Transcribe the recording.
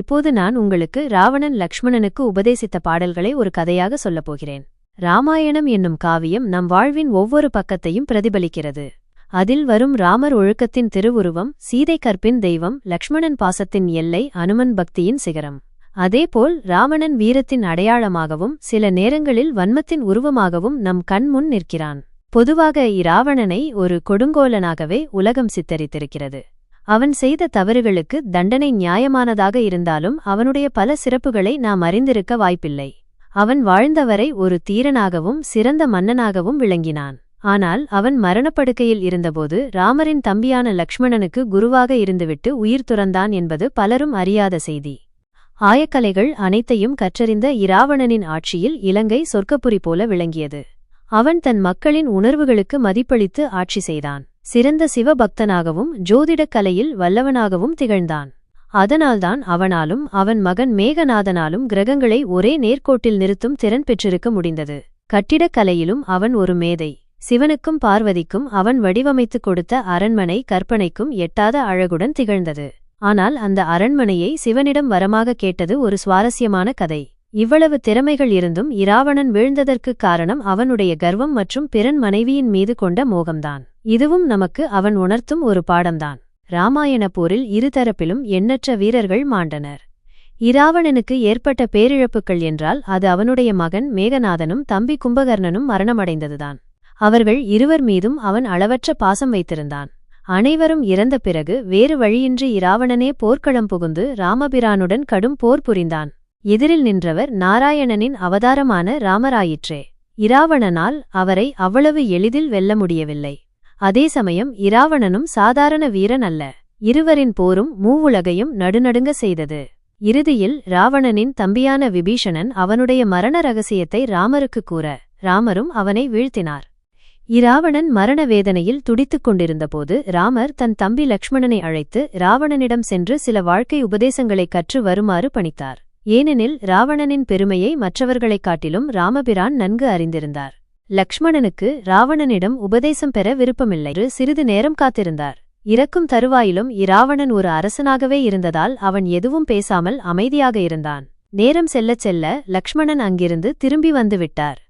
இப்போது நான் உங்களுக்கு ராவணன் லக்ஷ்மணனுக்கு உபதேசித்த பாடல்களை ஒரு கதையாக சொல்லப் போகிறேன். ராமாயணம் என்னும் காவியம் நம் வாழ்வின் ஒவ்வொரு பக்கத்தையும் பிரதிபலிக்கிறது. அதில் வரும் ராமர் ஒழுக்கத்தின் திருவுருவம் சீதை கற்பின் தெய்வம் லக்ஷ்மணன் பாசத்தின் எல்லை அனுமன் பக்தியின் சிகரம். அதேபோல் ராவணன் வீரத்தின் அடையாளமாகவும் சில நேரங்களில் வன்மத்தின் உருவமாகவும் நம் கண்முன் நிற்கிறான். பொதுவாக இராவணனை ஒரு கொடுங்கோலனாகவே உலகம் சித்தரித்திருக்கிறது. அவன் செய்த தவறுகளுக்கு தண்டனை நியாயமானதாக இருந்தாலும் அவனுடைய பல சிறப்புகளை நாம் அறிந்திருக்க வாய்ப்பில்லை. அவன் வாழ்ந்தவரை ஒரு தீரனாகவும் சிறந்த மன்னனாகவும் விளங்கினான். ஆனால் அவன் மரணப்படுக்கையில் இருந்தபோது ராமரின் தம்பியான லக்ஷ்மணனுக்கு குருவாக இருந்துவிட்டு உயிர் துறந்தான் என்பது பலரும் அறியாத செய்தி. ஆயக்கலைகள் அனைத்தையும் கற்றறிந்த இராவணனின் ஆட்சியில் இலங்கை சொர்க்கப்புரி போல விளங்கியது. அவன் தன் மக்களின் உணர்வுகளுக்கு மதிப்பளித்து ஆட்சி செய்தான். சிறந்த சிவபக்தனாகவும் ஜோதிடக் கலையில் வல்லவனாகவும் திகழ்ந்தான். அதனால்தான் அவனாலும் அவன் மகன் மேகநாதனாலும் கிரகங்களை ஒரே நேர்கோட்டில் நிறுத்தும் திறன் பெற்றிருக்க முடிந்தது. கட்டிடக்கலையிலும் அவன் ஒரு மேதை. சிவனுக்கும் பார்வதிக்கும் அவன் வடிவமைத்துக் கொடுத்த அரண்மனை கற்பனைக்கும் எட்டாத அழகுடன் திகழ்ந்தது. ஆனால் அந்த அரண்மனையை சிவனிடம் வரமாக கேட்டது ஒரு சுவாரஸ்யமான கதை. இவ்வளவு திறமைகள் இருந்தும் இராவணன் வீழ்ந்ததற்குக் காரணம் அவனுடைய கர்வம் மற்றும் பிறன் மனைவியின் மீது கொண்ட மோகம்தான். இதுவும் நமக்கு அவன் உணர்த்தும் ஒரு பாடம்தான். இராமாயண போரில் இருதரப்பிலும் எண்ணற்ற வீரர்கள் மாண்டனர். இராவணனுக்கு ஏற்பட்ட பேரிழப்புகள் என்றால் அது அவனுடைய மகன் மேகநாதனும் தம்பி கும்பகர்ணனும் மரணமடைந்ததுதான். அவர்கள் இருவர் மீதும் அவன் அளவற்ற பாசம் வைத்திருந்தான். அனைவரும் இறந்த பிறகு வேறு வழியின்றி இராவணனே போர்க்களம் புகுந்து ராமபிரானுடன் கடும் போர் புரிந்தான். எதிரில் நின்றவர் நாராயணனின் அவதாரமான ராமராயிற்றே. இராவணனால் அவரை அவ்வளவு எளிதில் வெல்ல முடியவில்லை. அதே சமயம் இராவணனும் சாதாரண வீரன் அல்ல. இருவரின் போரும் மூவுலகையும் நடுநடுங்க செய்தது. இறுதியில் ராவணனின் தம்பியான விபீஷணன் அவனுடைய மரண ரகசியத்தை ராமருக்கு கூற ராமரும் அவனை வீழ்த்தினார். இராவணன் மரண வேதனையில் துடித்துக் கொண்டிருந்தபோது ராமர் தன் தம்பி லக்ஷ்மணனை அழைத்து ராவணனிடம் சென்று சில வாழ்க்கை உபதேசங்களைக் கற்று வருமாறு பணித்தார். ஏனெனில் ராவணனின் பெருமையை மற்றவர்களைக் காட்டிலும் ராமபிரான் நன்கு அறிந்திருந்தார். லக்ஷ்மணனுக்கு ராவணனிடம் உபதேசம் பெற விருப்பமில்லை. என்று சிறிது நேரம் காத்திருந்தார். இறக்கும் தருவாயிலும் இராவணன் ஒரு அரசனாகவே இருந்ததால் அவன் எதுவும் பேசாமல் அமைதியாக இருந்தான். நேரம் செல்லச் செல்ல லக்ஷ்மணன் அங்கிருந்து திரும்பி வந்துவிட்டார்.